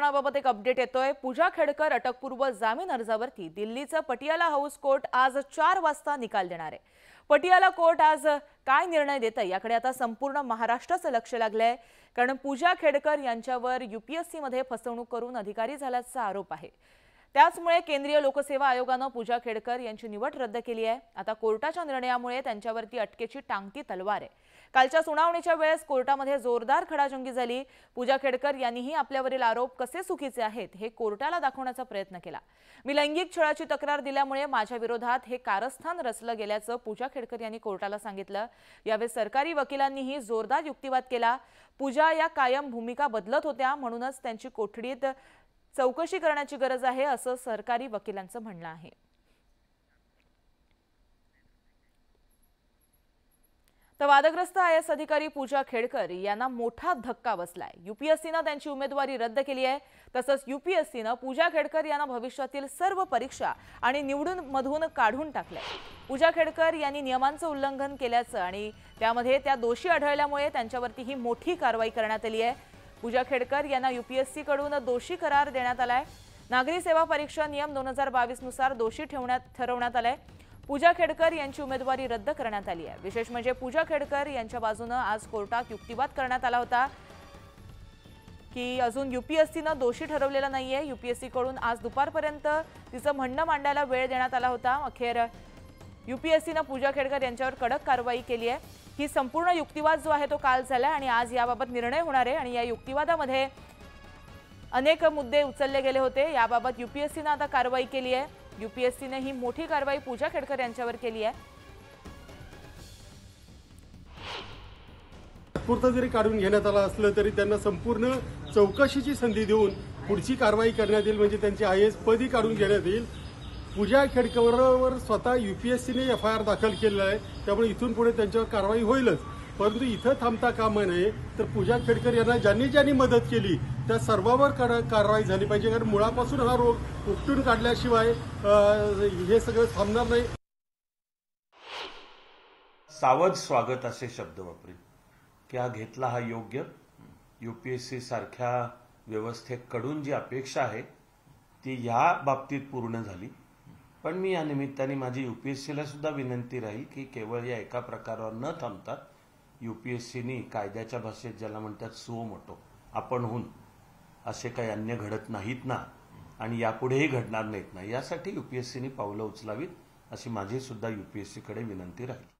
प्रकरणाबाबत एक अपडेट येतोय. पूजा खेडकर अटकपूर्व जामीन अर्जावरती दिल्लीचं पटियाला हाऊस कोर्ट आज चार वाजता निकाल देणार आहे. पटियाला कोर्ट आज काय निर्णय देतं याकडे आता संपूर्ण महाराष्ट्राचं लक्ष लागलंय. कारण पूजा खेडकर यांच्यावर यूपीएससी मध्ये फसवणूक करून अधिकारी झाल्याचा आरोप आहे. त्याचमुळे केंद्रीय लोकसेवा आयोगानं पूजा खेडकर यांची निवड रद्द केली आहे. आता कोर्टाच्या निर्णयामुळे त्यांच्यावरती अटकेची टांगती तलवार आहे. कालच्या सुनावणीच्या वेळेस कोर्टामध्ये जोरदार खडाजंगी झाली. पूजा खेडकर यांनीही आपल्यावरील आरोप कसे चुकीचे आहेत हे कोर्टाला दाखवण्याचा प्रयत्न केला. मी लैंगिक छळाची तक्रार दिल्यामुळे माझ्या विरोधात हे कारस्थान रचलं गेल्याचं पूजा खेडकर यांनी कोर्टाला सांगितलं. यावेळी सरकारी वकिलांनीही जोरदार युक्तिवाद केला. पूजा या कायम भूमिका बदलत होत्या म्हणूनच त्यांची कोठडीत चौकशी करण्याची गरज आहे असं सरकारी वकिलांचं म्हणणं आहे. तर वादग्रस्त आय एस अधिकारी पूजा खेडकर यांना मोठा धक्का बसलाय. युपीएससीनं त्यांची उमेदवारी रद्द केली आहे. तसंच युपीएससीनं पूजा खेडकर यांना भविष्यातील सर्व परीक्षा आणि निवडून मधून काढून टाकलंय. पूजा खेडकर यांनी नियमांचं उल्लंघन केल्याचं आणि त्यामध्ये त्या दोषी आढळल्यामुळे त्यांच्यावरती ही मोठी कारवाई करण्यात आली आहे. पूजा खेडकर यांना यूपीएससी कडून दोषी करार देण्यात आलाय. नागरी सेवा परीक्षा नियम दोन हजार बावीसनुसार दोषी ठेवण्यात ठरवण्यात आलाय. पूजा खेडकर यांची उमेदवारी रद्द करण्यात आली आहे. विशेष म्हणजे पूजा खेडकर यांच्या बाजूनं आज कोर्टात युक्तिवाद करण्यात आला होता की अजून युपीएससीनं दोषी ठरवलेला नाहीये. युपीएससीकडून आज दुपारपर्यंत तिचं म्हणणं मांडायला वेळ देण्यात आला होता. अखेर युपीएससीनं पूजा खेडकर यांच्यावर कडक कारवाई केली आहे. ही संपूर्ण युक्तिवाद जो आहे तो काल झाला आणि आज याबाबत निर्णय होणार आहे. आणि या युक्तिवादामध्ये अनेक मुद्दे उचलले गेले होते. याबाबत युपीएससीनं आता कारवाई केली आहे. युपीएससीने ही मोठी कारवाई पूजा खेडकर यांच्यावर केली आहे. तात्पुरतं जरी काढून घेण्यात आलं असलं तरी त्यांना संपूर्ण चौकशीची संधी देऊन पुढची कारवाई करण्यात येईल. म्हणजे त्यांची आय एस पदी काढून घेण्यात येईल. पूजा खेडकरवर स्वतः यू पी एस सीने एफ आय आर दाखल केलेला आहे. त्यामुळे इथून पुढे त्यांच्यावर कारवाई होईलच. परंतु इथं थांबता कामा नये तर पूजा खेडकर यांना ज्यांनी ज्यांनी मदत केली त्या सर्वांवर कारवाई झाली पाहिजे. कारण मुळापासून हा रोग उपटून काढल्याशिवाय हे सगळं थांबणार नाही. सावध स्वागत असे शब्द वापरेन की हा घेतला हा योग्य? युपीएससी सारख्या व्यवस्थेकडून जी अपेक्षा आहे ती ह्या बाबतीत पूर्ण झाली. पण मी या निमित्ताने माझी युपीएससीला सुद्धा विनंती राहील की केवळ या एका प्रकारावर न थांबता युपीएससीनी कायद्याच्या भाषेत ज्याला म्हणतात सुओ मोठो आपण होऊन असे काही अन्य घडत नाहीत ना आणि यापुढेही घडणार नाहीत ना यासाठी युपीएससीनी पावलं उचलावीत अशी माझी सुद्धा युपीएससीकडे विनंती राहील.